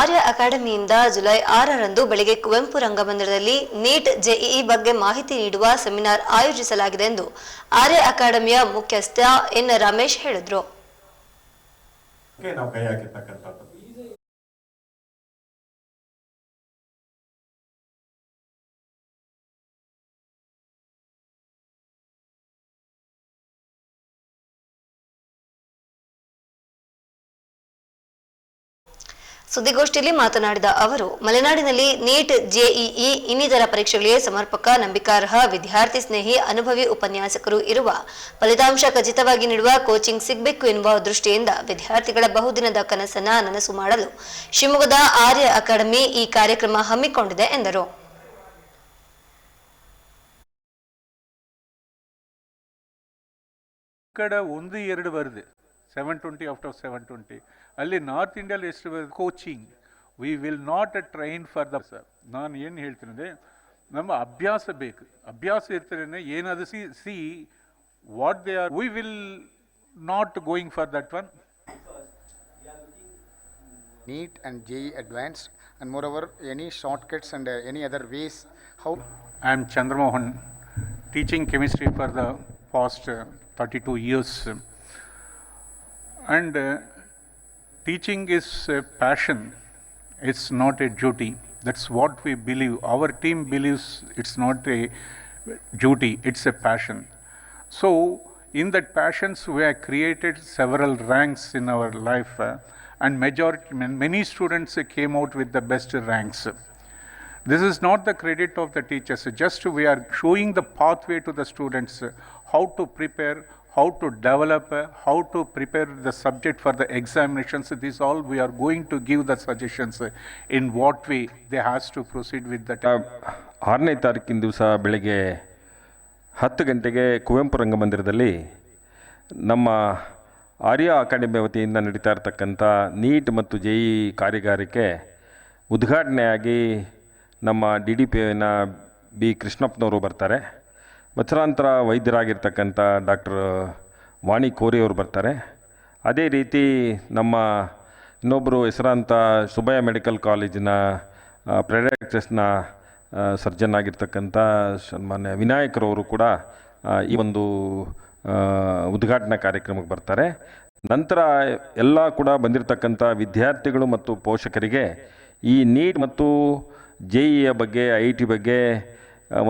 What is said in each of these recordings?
ಆರ್ಯ ಅಕಾಡೆಮಿಯಿಂದ July ಆರರಂದು ಬೆಳಗ್ಗೆ ಕುವೆಂಪು ರಂಗಮಂದಿರದಲ್ಲಿ ನೀಟ್ ಜೆಇಇ ಬಗ್ಗೆ ಮಾಹಿತಿ ನೀಡುವ ಸೆಮಿನಾರ್ ಆಯೋಜಿಸಲಾಗಿದೆ ಎಂದು ಆರ್ಯ ಅಕಾಡೆಮಿಯ ಮುಖ್ಯಸ್ಥ ಎನ್ ರಮೇಶ್ ಹೇಳಿದರು. ಸುದ್ದಿಗೋಷ್ಠಿಯಲ್ಲಿ ಮಾತನಾಡಿದ ಅವರು, ಮಲೆನಾಡಿನಲ್ಲಿ ನೀಟ್ ಜೆಇಇ ಇನ್ನಿತರ ಪರೀಕ್ಷೆಗಳಿಗೆ ಸಮರ್ಪಕ ನಂಬಿಕಾರ್ಹ ವಿದ್ಯಾರ್ಥಿ ಸ್ನೇಹಿ ಅನುಭವಿ ಉಪನ್ಯಾಸಕರು ಇರುವ ಫಲಿತಾಂಶ ಖಚಿತವಾಗಿ ನೀಡುವ ಕೋಚಿಂಗ್ ಸಿಗಬೇಕು ಎನ್ನುವ ದೃಷ್ಟಿಯಿಂದ ವಿದ್ಯಾರ್ಥಿಗಳ ಬಹುದಿನದ ಕನಸನ್ನ ನನಸು ಮಾಡಲು ಶಿವಮೊಗ್ಗದ ಆರ್ಯ ಅಕಾಡೆಮಿ ಈ ಕಾರ್ಯಕ್ರಮ ಹಮ್ಮಿಕೊಂಡಿದೆ ಎಂದರು. ಒಂದು, ಎರಡು ಬರೆದೆ. Seven twenty after seven twenty ಅಲ್ಲಿ ನಾರ್ತ್ ಇಂಡಿಯಲ್ಲಿ ಎಷ್ಟು coaching we will not a train for the sir ನಾನು ಏನು ಹೇಳ್ತೀನಿ ಅಂದರೆ ನಮ್ಮ ಅಭ್ಯಾಸ ಬೇಕು ಅಭ್ಯಾಸ ಇರ್ತೇನೆ ಏನಾದರೂ see see what they are we will not going for that one NEET and JEE Advanced, and moreover, any shortcuts and uh, any other ways, how I am Chandramohan, teaching chemistry for the past uh, 32 years. And uh, teaching is a passion, it's not a duty. That's what we believe. Our team believes it's not a duty, it's a passion. So, in that passions, we have created several ranks in our life, uh, and majority, many students uh, came out with the best ranks. This is not the credit of the teachers, just we are showing the pathway to the students, uh, how to prepare, how to develop, uh, how to prepare the subject for the examinations. This all we are going to give the suggestions uh, in what way they has to proceed with the. ಆರನೇ ತಾರೀಕಿನ ದಿವಸ ಬೆಳಗ್ಗೆ ಹತ್ತು ಗಂಟೆಗೆ ಕುವೆಂಪು ರಂಗಮಂದಿರದಲ್ಲಿ ನಮ್ಮ ಆರ್ಯ academy ವತಿಯಿಂದ ನಡೀತಾ ಇರತಕ್ಕಂಥ ನೀಟ್ ಮತ್ತು ಉದ್ಘಾಟನೆಯಾಗಿ ನಮ್ಮ ಡಿ ಡಿ ಪಿ ಎನ ಬಿ ಕೃಷ್ಣಪ್ಪನವರು ಬರ್ತಾರೆ. ವತ್ಸರಾಂತರ ವೈದ್ಯರಾಗಿರ್ತಕ್ಕಂಥ ಡಾಕ್ಟರ್ ವಾಣಿ ಕೋರಿಯವರು ಬರ್ತಾರೆ. ಅದೇ ರೀತಿ ನಮ್ಮ ಇನ್ನೊಬ್ಬರು ಹೆಸರಾಂತ ಸುಬ್ಬಯ್ಯ ಮೆಡಿಕಲ್ ಕಾಲೇಜಿನ ಪ್ರೆಡಕ್ಟರ್ಸ್ನ ಸರ್ಜನ್ ಆಗಿರ್ತಕ್ಕಂಥ ಸನ್ಮಾನ್ಯ ವಿನಾಯಕರವರು ಕೂಡ ಈ ಒಂದು ಉದ್ಘಾಟನಾ ಕಾರ್ಯಕ್ರಮಕ್ಕೆ ಬರ್ತಾರೆ. ನಂತರ ಎಲ್ಲ ಕೂಡ ಬಂದಿರತಕ್ಕಂಥ ವಿದ್ಯಾರ್ಥಿಗಳು ಮತ್ತು ಪೋಷಕರಿಗೆ ಈ ನೀಟ್ ಮತ್ತು ಜೆ ಇಯ ಬಗ್ಗೆ ಐ ಟಿ ಬಗ್ಗೆ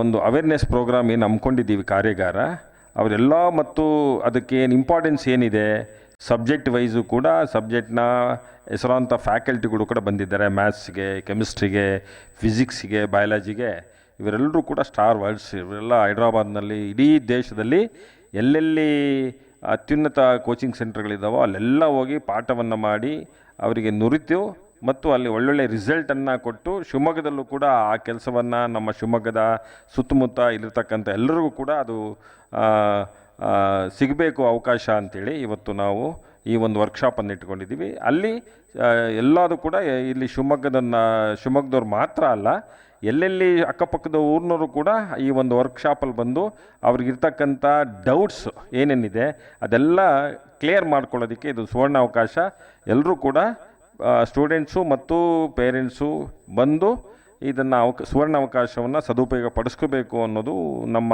ಒಂದು ಅವೇರ್ನೆಸ್ ಪ್ರೋಗ್ರಾಮ್ ಏನು ಹಮ್ಮಿಕೊಂಡಿದ್ದೀವಿ ಕಾರ್ಯಾಗಾರ, ಅವರೆಲ್ಲ ಮತ್ತು ಅದಕ್ಕೆ ಏನು ಇಂಪಾರ್ಟೆನ್ಸ್ ಏನಿದೆ ಸಬ್ಜೆಕ್ಟ್ ವೈಸು ಕೂಡ ಸಬ್ಜೆಕ್ಟ್ನ ಹೆಸರಾಂತ ಫ್ಯಾಕಲ್ಟಿಗಳು ಕೂಡ ಬಂದಿದ್ದಾರೆ ಮ್ಯಾಥ್ಸ್ಗೆ ಕೆಮಿಸ್ಟ್ರಿಗೆ ಫಿಸಿಕ್ಸ್ಗೆ ಬಯಾಲಜಿಗೆ ಇವರೆಲ್ಲರೂ ಕೂಡ ಸ್ಟಾರ್ ವರ್ಡ್ಸ್ ಇವರೆಲ್ಲ ಹೈದ್ರಾಬಾದ್ನಲ್ಲಿ ಇಡೀ ದೇಶದಲ್ಲಿ ಎಲ್ಲೆಲ್ಲಿ ಅತ್ಯುನ್ನತ ಕೋಚಿಂಗ್ ಸೆಂಟರ್ಗಳಿದ್ದಾವೋ ಅಲ್ಲೆಲ್ಲ ಹೋಗಿ ಪಾಠವನ್ನು ಮಾಡಿ, ಅವರಿಗೆ ನುರಿತು ಮತ್ತು ಅಲ್ಲಿ ಒಳ್ಳೊಳ್ಳೆ ರಿಸಲ್ಟನ್ನು ಕೊಟ್ಟು ಶಿವಮೊಗ್ಗದಲ್ಲೂ ಕೂಡ ಆ ಕೆಲಸವನ್ನು ನಮ್ಮ ಶಿವಮೊಗ್ಗದ ಸುತ್ತಮುತ್ತ ಇಲ್ಲಿರ್ತಕ್ಕಂಥ ಎಲ್ಲರಿಗೂ ಕೂಡ ಅದು ಸಿಗಬೇಕು ಅವಕಾಶ ಅಂತೇಳಿ ಇವತ್ತು ನಾವು ಈ ಒಂದು ವರ್ಕ್ಶಾಪನ್ನು ಇಟ್ಕೊಂಡಿದ್ದೀವಿ. ಅಲ್ಲಿ ಎಲ್ಲದೂ ಕೂಡ ಇಲ್ಲಿ ಶಿವಮೊಗ್ಗದನ್ನ, ಶಿವಮೊಗ್ಗದವ್ರು ಮಾತ್ರ ಅಲ್ಲ, ಎಲ್ಲೆಲ್ಲಿ ಅಕ್ಕಪಕ್ಕದ ಊರಿನವರು ಕೂಡ ಈ ಒಂದು ವರ್ಕ್ಶಾಪಲ್ಲಿ ಬಂದು ಅವ್ರಿಗಿರ್ತಕ್ಕಂಥ ಡೌಟ್ಸ್ ಏನೇನಿದೆ ಅದೆಲ್ಲ ಕ್ಲಿಯರ್ ಮಾಡ್ಕೊಳ್ಳೋದಕ್ಕೆ ಇದು ಸುವರ್ಣ ಅವಕಾಶ ಎಲ್ಲರೂ ಕೂಡ ಸ್ಟೂಡೆಂಟ್ಸು ಮತ್ತು ಪೇರೆಂಟ್ಸು ಬಂದು ಇದನ್ನು ಅವಕ, ಸುವರ್ಣ ಅವಕಾಶವನ್ನು ಸದುಪಯೋಗ ಪಡಿಸ್ಕೋಬೇಕು ಅನ್ನೋದು ನಮ್ಮ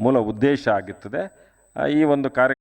ಮೂಲ ಉದ್ದೇಶ ಆಗಿರ್ತದೆ. ಈ ಒಂದು ಕಾರ್ಯ